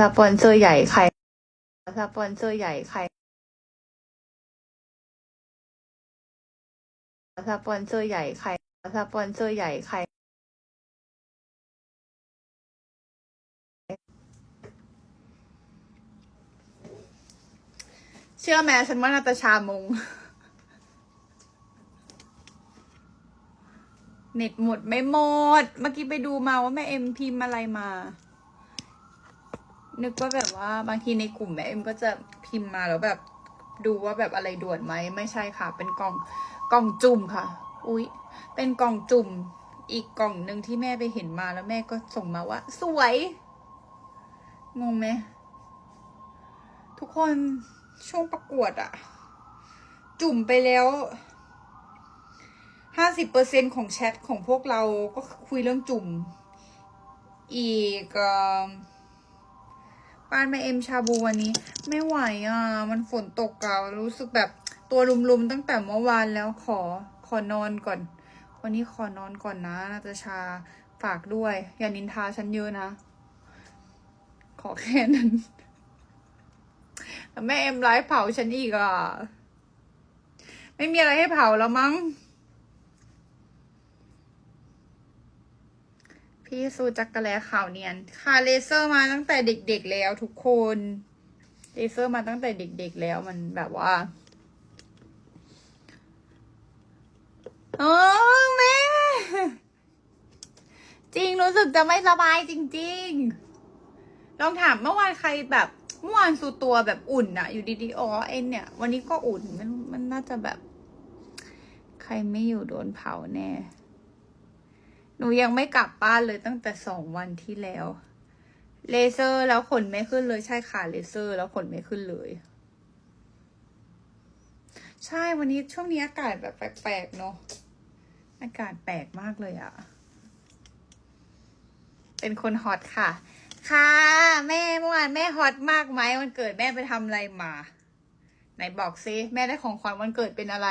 สปอนเซอร์ใหญ่ใครสปอนเซอร์ใหญ่ใครสปอนเซอร์ใหญ่ใครสปอนเซอร์ใหญ่ใครเชื่อไหมฉันว่านาตาชามง เน็ตหมดไม่หมด เมื่อกี้ไปดูมาว่าแม่เอ็มพิมพ์อะไรมา นึกว่าแบบว่าบางทีในกลุ่มแม่เอ็มก็จะพิมพ์มาแล้วแบบดูว่าแบบอะไรด่วนไหมไม่ใช่ค่ะ เป็นกล่องกล่องจุ่มค่ะ อุ๊ย เป็นกล่องจุ่มอีกกล่องหนึ่งที่แม่ไปเห็นมาแล้วแม่ก็ส่งมาว่า สวย งงไหมทุกคนช่วงประกวดอะจุ่มไปแล้วห้าสิบเปอร์เซ็นของแชทของพวกเราก็คุยเรื่องจุ่ม อีกอ มบ้านแม่เอ็มชาบูวันนี้ ไม่ไหวอะ มันฝนตกอะรู้สึกแบบตัวลุมๆตั้งแต่เมื่อวานแล้วขอขอนอนก่อน วันนี้ขอนอนก่อนนะนาตาชาฝากด้วย อย่านินทาฉันเยอะนะ ขอแค่นั้นแต่แม่เอ็มไลฟ์เผาฉันอีกอะ ไม่มีอะไรให้เผาแล้วมั้ง พี่ซูจักกะแลข่าวเนียน ค่ะเลเซอร์มาตั้งแต่เด็กๆแล้วทุกคนเลเซอร์มาตั้งแต่เด็กๆแล้วมันแบบว่าโอ้แม่จริงรู้สึกจะไม่สบายจริง ๆ ลองถามเมื่อวานใครแบบเมื่อวานสูตัวแบบอุ่นอะอยู่ดีๆอ๋อเอ็นเนี่ย วันนี้ก็อุ่นมันมันน่าจะแบบ ใครไม่อยู่โดนเผาแน่ นูยังไม่กลับบ้านเลยตั้งแต่สองวันที่แล้ว เลเซอร์แล้วขนไม่ขึ้นเลยใช่ค่ะเลเซอร์ แล้วขนไม่ขึ้นเลย ใช่วันนี้ช่วงนี้อากาศแบบแปลกๆเนาะอากาศแปลกมากเลยอะเป็นคนฮอตค่ะ ค่ะ แม่เมื่อวานแม่ฮอตมากไหมวันเกิดแม่ไปทำอะไรมา ไหนบอกซิแม่ได้ของขวัญวันเกิดเป็นอะไร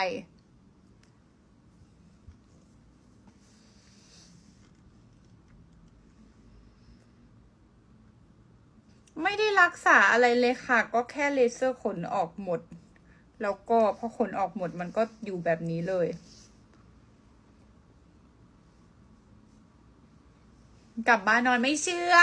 ไม่ได้รักษาอะไรเลยค่ะ ก็แค่เลเซอร์ขนออกหมด แล้วก็พอขนออกหมดมันก็อยู่แบบนี้เลย กลับบ้านนอนไม่เชื่อ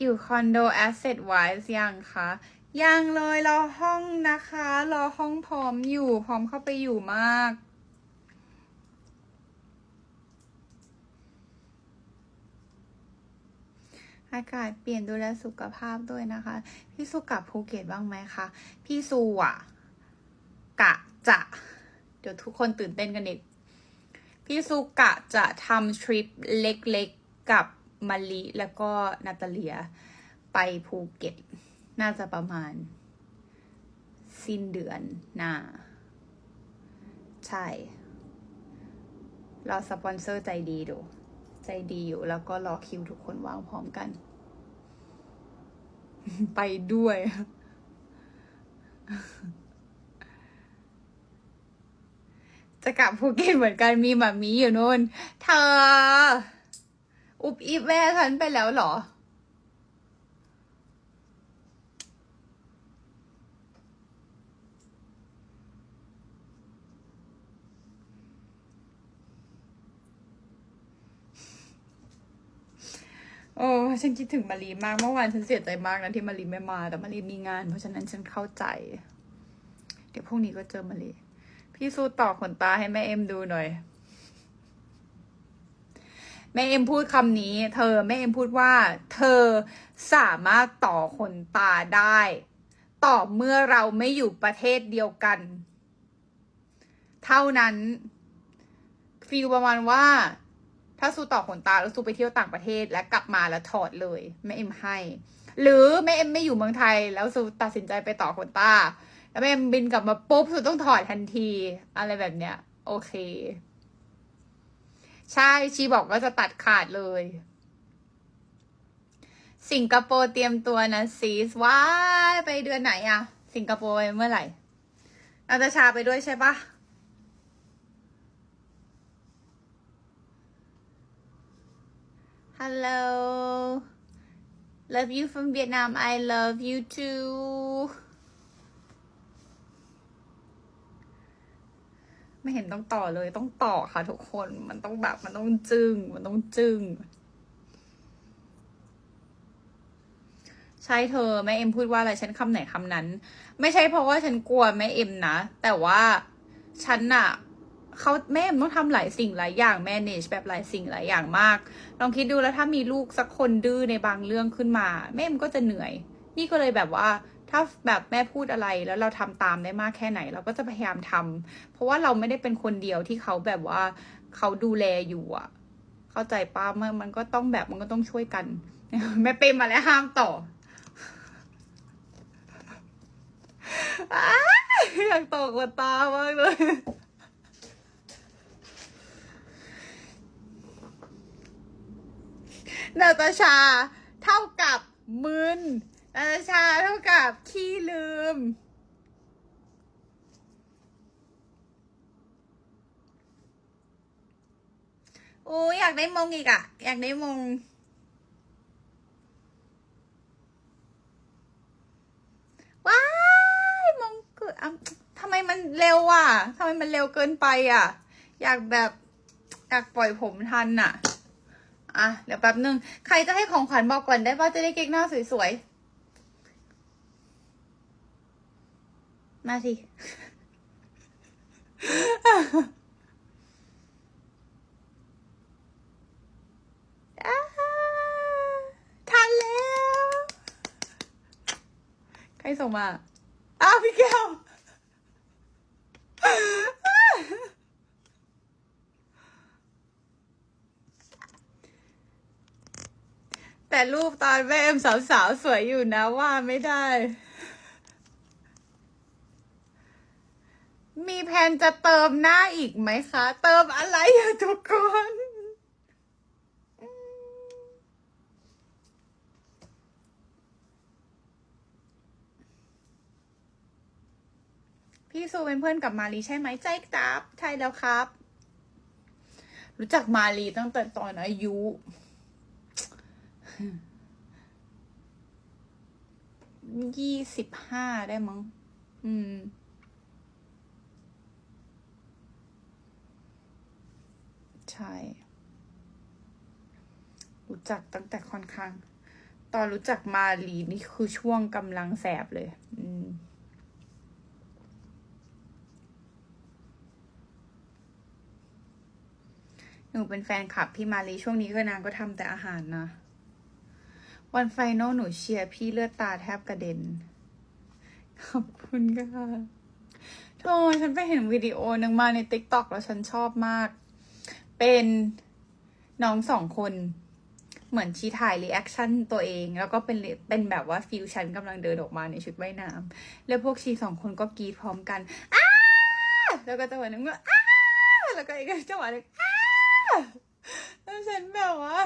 อยู่คอนโด Asset Wise ยังคะยังเลยรอห้องนะคะ รอห้องพร้อมอยู่ พร้อมเข้าไปอยู่มาก อากาศเปลี่ยนดูแลสุขภาพด้วยนะคะ พี่สุกลับภูเก็ตบ้างไหมคะ พี่สุอะกะจะ เดี๋ยวทุกคนตื่นเต้นกันอีก พี่สุกะจะทำทริปเล็กๆกับมาลิแล้วก็นาตาเลียไปภูเก็ต น่าจะประมาณ สิ้นเดือนหน้า ใช่ เราสปอนเซอร์ใจดีดู ใจดีอยู่ แล้วก็รอคิวทุกคนว่างพร้อมกัน ไปด้วย จะกลับภูเก็ตเหมือนกันมีหมามีอยู่นู่นเธอ อุบอิบแม่ฉันไปแล้วเหรอ โอ้ฉันคิดถึงมารีมากเมื่อวานฉันเสียใจมากนะที่มารีไม่มา แต่มารีมีงาน เพราะฉะนั้นฉันเข้าใจ เดี๋ยวพรุ่งนี้ก็เจอมารีพี่สู้ต่อขนตาให้แม่เอ็มดูหน่อย แม่เอ็มพูดคำนี้ เธอแม่เอ็มพูดว่า เธอสามารถต่อขนตาได้ ต่อเมื่อเราไม่อยู่ประเทศเดียวกัน เท่านั้นฟีลประมาณว่า ถ้าสู้ต่อขนตาแล้วสู้ไปเที่ยวต่างประเทศและกลับมาแล้วถอดเลยแม่เอ็มให้ หรือแม่เอ็มไม่อยู่เมืองไทย แล้วสู้ตัดสินใจไปต่อขนตา แล้วแม่เอ็มบินกลับมาปุ๊บสู้ต้องถอดทันที อะไรแบบเนี้ย โอเค ใช่ชีบอกว่าจะตัดขาดเลย สิงคโปร์เตรียมตัวนะซีสว้ายไปเดือนไหนอะสิงคโปร์ไปเมื่อไหร่นาตาชาไปด้วยใช่ปะ Hello Love you from Vietnam I love you too ไม่เห็นต้องต่อเลยต้องต่อค่ะทุกคนมันต้องแบบมันต้องจึง้งมันต้องจึง้งใช่เธอแม่เอ็มพูดว่าอะไรฉันคำไหนคำนั้น ไม่ใช่เพราะว่าฉันกลัวแม่เอ็มนะ แต่ว่าฉันน่ะ เขาแม่เอ็มต้องทำหลายสิ่งหลายอย่าง manage แบบหลายสิ่งหลายอย่างมาก ลองคิดดูแล้วถ้ามีลูกสักคนดื้อในบางเรื่องขึ้นมา แม่เอ็มก็จะเหนื่อย นี่ก็เลยแบบว่าถ้าแบบแม่พูดอะไรแล้วเราทำตามได้มากแค่ไหน เราก็จะพยายามทำเพราะว่าเราไม่ได้เป็นคนเดียวที่เขาแบบว่าเขาดูแลอยู่อะ เข้าใจป้ามันมันก็ต้องแบบมันก็ต้องช่วยกัน แม่เปมมาแล้วห้ามต่ออยากตอกหัวตามากเลย นาตาชาเท่ากับมึนนาตาชาเท่ากับขี้ลืม โอ้ยอยากได้มงอีกอะอยากได้มงว้ายมงกุฎอะทำไมมันเร็วอะทำไมมันเร็วเกินไปอะ อยากแบบ อยากปล่อยผมทันอะ อะเดี๋ยวแป๊บหนึ่งใครจะให้ของขวัญบอกก่อนได้ป่ะจะได้เก๊กหน้าสวยๆ มาสิอ่าทันแล้ว ใครส่งมา อ้าวพี่แก้ว แต่รูปตอนแม่เอ็มสาวๆ สวยอยู่นะว่าไม่ได้ มีแผนจะเติมหน้าอีกไหมคะ เติมอะไรอะทุกคนพี่ซูเป็นเพื่อนกับมารีใช่ไหมใช่ครับ ใช่แล้วครับ รู้จักมารีตั้งแต่ตอนอายุ ยี่สิบห้าได้มั้ง อืม ใช่รู้จักตั้งแต่ค่อนข้าง ตอนรู้จักมารีนี่คือช่วงกำลังแสบเลย อืมหนูเป็นแฟนคลับพี่มารีช่วงนี้ก็นางก็ทำแต่อาหารนะ วันไฟนอลหนูเชียร์พี่เลือดตาแทบกระเด็น ขอบคุณค่ะโธ่ฉันไปเห็นวิดีโอหนึ่งมาในติ๊กต็อกแล้วฉันชอบมาก เป็นน้องสองคน เหมือนชี้ถ่ายรีแอคชั่นตัวเอง แล้วก็เป็นเป็นแบบว่าฟิวชั่นกำลังเดินออกมาในชุดว่ายน้ำแล้วพวกชีสองคนก็กรีดพร้อมกันอ้าแล้วก็จังหวะนึงก็อ้าแล้วก็อีกจังหวะหนึงอ้าแล้วฉันแบบว่า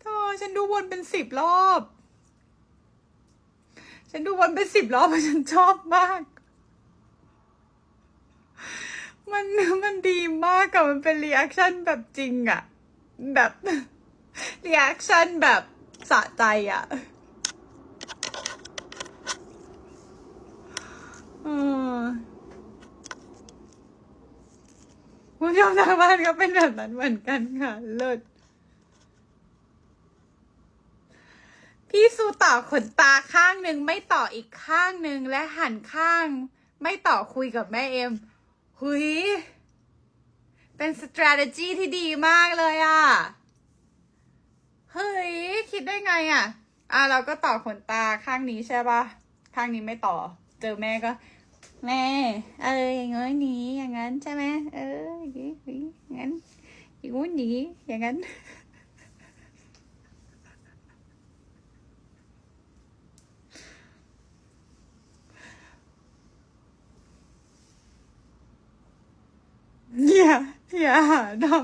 โธ่ฉันดูวนเป็นสิบรอบ ฉันดูวนเป็นสิบรอบเพราะฉันชอบมาก มันมันดีมากกับมันเป็นรีแอคชั่นแบบจริงอะแบบรีแอคชั่นแบบสะใจอะเออผู้ชมทางบ้านก็เป็นแบบนั้นเหมือนกันค่ะ เลิศ พี่สูต่อขนตาข้างหนึ่งไม่ต่ออีกข้างหนึ่งและหันข้าง ไม่ต่อคุยกับแม่เอ็มหุยเป็น strategy ที่ดีมากเลยอะ่ะ เฮ้ย คิดได้ไงอะ่ะ อะ เราก็ต่อขนตาข้างนี้ใช่ปะข้างนี้ไม่ต่อ เจอแม่ก็ แม่ เอออย่างงี้นี้อย่างนั้นใช่ไหมเอออย่างงี้อย่างนั้นอย่างงู้นอย่างงี้อย่างนั้น อย่าอย่าหาทำ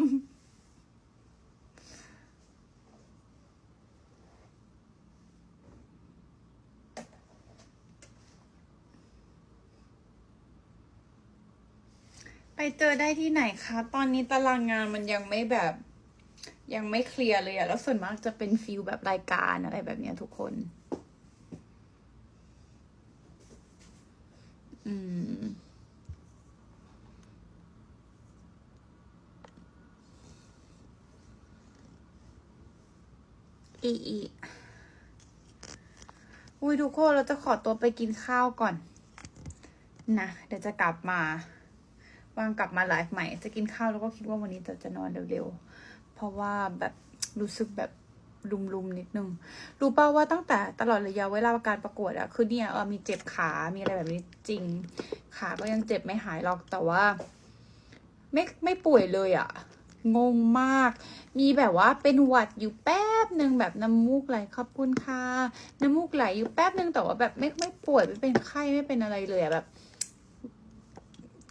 ไปเจอได้ที่ไหนคะ ตอนนี้ตารางงานมันยังไม่แบบ ยังไม่เคลียร์เลยอะแล้วส่วนมากจะเป็นฟิลแบบรายการอะไรแบบเนี้ยทุกคน อีอีอุ้ยทุกคนเราจะขอตัวไปกินข้าวก่อน นะ เดี๋ยวจะกลับมา วางกลับมาไลฟ์ใหม่ จะกินข้าวแล้วก็คิดว่าวันนี้จะจะนอนเร็วๆ เพราะว่าแบบรู้สึกแบบลุมๆนิดนึง รู้ป่าว่าตั้งแต่ตลอดระยะเวลาการประกวดอะคือเนี่ยเออมีเจ็บขา มีอะไรแบบนี้จริง ขาก็ยังเจ็บไม่หายหรอกแต่ว่า ไม่ไม่ป่วยเลยอะ งงมาก มีแบบว่าเป็นหวัดอยู่แป๊บหนึ่งแบบน้ำมูกไหลขอบคุณค่ะ น้ำมูกไหลอยู่แป๊บหนึ่งแต่ว่าแบบไม่ไม่ป่วยไม่เป็นไข้ไม่เป็นอะไรเลยอะแบบ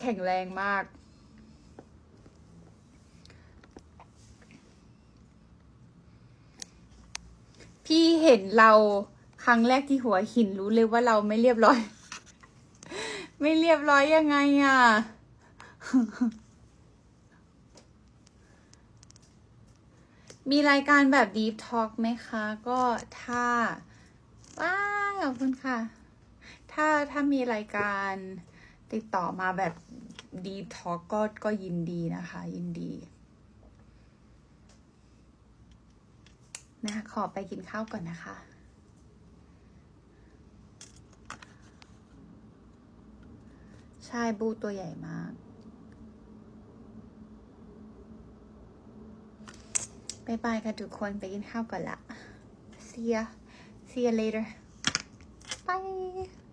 แข็งแรงมากพี่เห็นเราครั้งแรกที่หัวหินรู้เลยว่าเราไม่เรียบร้อย ไม่เรียบร้อยยังไงอะ มีรายการแบบ Deep Talk ไหมคะ ก็ถ้าว้าขอบคุณค่ะ ถ้าถ้ามีรายการติดต่อมาแบบ Deep Talk ก็ก็ยินดีนะคะ ยินดีนะขอไปกินข้าวก่อนนะคะ ใช่บูตัวใหญ่มาก บายบายค่ะทุกคนไปกินข้าวก่อนละ see ya see ya later bye